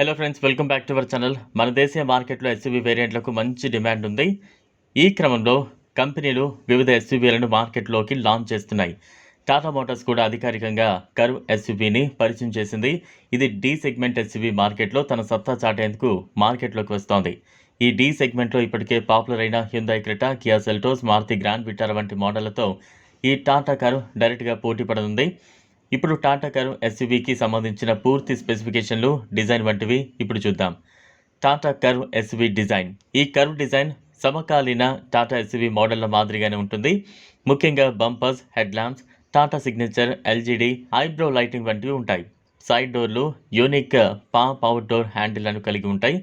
Hello friends welcome back to our channel మన దేశీయ మార్కెట్లో ఎస్యూవీ వేరియంట్లకు మంచి డిమాండ్ ఉంది. ఈ క్రమంలో కంపెనీలు వివిధ ఎస్యూవీలను మార్కెట్లోకి లాంచ్ చేస్తున్నాయి. టాటా మోటార్స్ కూడా అధికారికంగా కర్వ్ ఎస్యూవీని పరిచయం చేసింది. ఇది డి సెగ్మెంట్ ఎస్యూవీ మార్కెట్లో తన సత్తా చాటేందుకు మార్కెట్లోకి వస్తోంది. ఈ డి సెగ్మెంట్లో ఇప్పటికే పాపులర్ అయిన Hyundai Creta Kia Seltos Maruti Grand Vitara వంటి మోడళ్ళతో ఈ టాటా కర్వ్ డైరెక్ట్గా పోటీ పడనుంది. ఇప్పుడు టాటా కారు ఎస్యూవీకి సంబంధించిన పూర్తి స్పెసిఫికేషన్లు డిజైన్ వంటివి ఇప్పుడు చూద్దాం. Tata Curvv SUV design. ఈ కర్వ్ డిజైన్ సమకాలీన టాటా ఎస్వి మోడళ్ళ మాదిరిగానే ఉంటుంది. ముఖ్యంగా bumpers head lamps Tata signature LED eyebrow lighting వంటివి ఉంటాయి. సైడ్ డోర్లు యూనిక్ పా పవర్ డోర్ హ్యాండిల్లను కలిగి ఉంటాయి.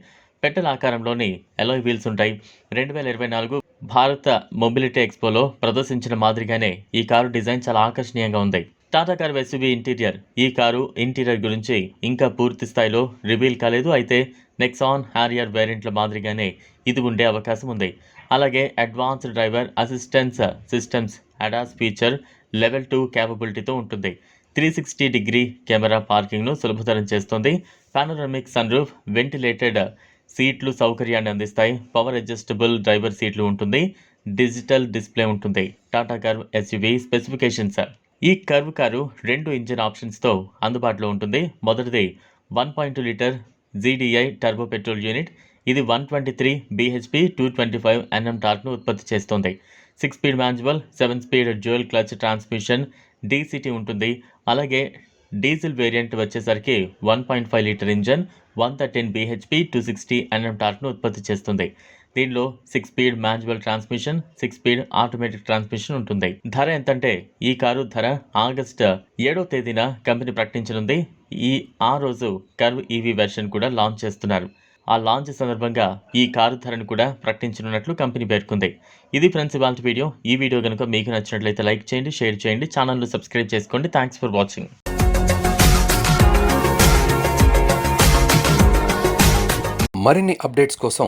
పెట్టెల ఆకారంలోని ఎలోయ్ వీల్స్ ఉంటాయి. రెండు వేల ఇరవై నాలుగు భారత మొబిలిటీ ఎక్స్పోలో ప్రదర్శించిన మాదిరిగానే ఈ కారు డిజైన్ చాలా ఆకర్షణీయంగా ఉంది. Tata car SUV interior. ఈ కారు ఇంటీరియర్ గురించి ఇంకా పూర్తి స్థాయిలో రివీల్ కాలేదు. అయితే నెక్సాన్ హ్యారియర్ వేరియంట్ల మాదిరిగానే ఇది ఉండే అవకాశం ఉంది. అలాగే advanced driver assistance systems ADAS feature level two క్యాపబిలిటీతో ఉంటుంది. త్రీ సిక్స్టీ డిగ్రీ కెమెరా పార్కింగ్ను సులభతరం చేస్తుంది. పానోరమిక్ సన్ రూఫ్ వెంటిలేటెడ్ సీట్లు సౌకర్యాన్ని అందిస్తాయి. పవర్ అడ్జస్టబుల్ డ్రైవర్ సీట్లు ఉంటుంది. డిజిటల్ డిస్ప్లే ఉంటుంది. Tata Curvv SUV specifications. ఈ కర్వ్ కారు రెండు ఇంజిన్ ఆప్షన్స్తో అందుబాటులో ఉంటుంది. మొదటిది one point two litre GDI turbo petrol unit. ఇది one twenty three BHP two twenty five Nm టార్క్ను ఉత్పత్తి చేస్తుంది. Six speed manual seven speed dual clutch transmission DCT ఉంటుంది. అలాగే డీజిల్ వేరియంట్ వచ్చేసరికి one point five litre engine one thirteen BHP two sixty Nm టార్క్ను ఉత్పత్తి చేస్తుంది. దీనిలో six speed manual transmission six speed automatic transmission ఉంటుంది. ధర ఎంతంటే ఈ కారు ధర ఆగస్ట్ ఏడో తేదీన కంపెనీ ప్రకటించనుంది. ఈ ఆ రోజు కర్వ్ ఈవీ వెర్షన్ కూడా లాంచ్ చేస్తున్నారు. ఆ లాంచ్ సందర్భంగా ఈ కారు ధరను కూడా ప్రకటించనున్నట్లు కంపెనీ పేర్కొంది. ఇది ఫ్రెండ్స్ ఇవాళ వీడియో. ఈ వీడియో కనుక మీకు నచ్చినట్లయితే లైక్ చేయండి షేర్ చేయండి ఛానల్ను సబ్స్క్రైబ్ చేసుకోండి. Thanks for watching. మరిన్ని అప్డేట్స్ కోసం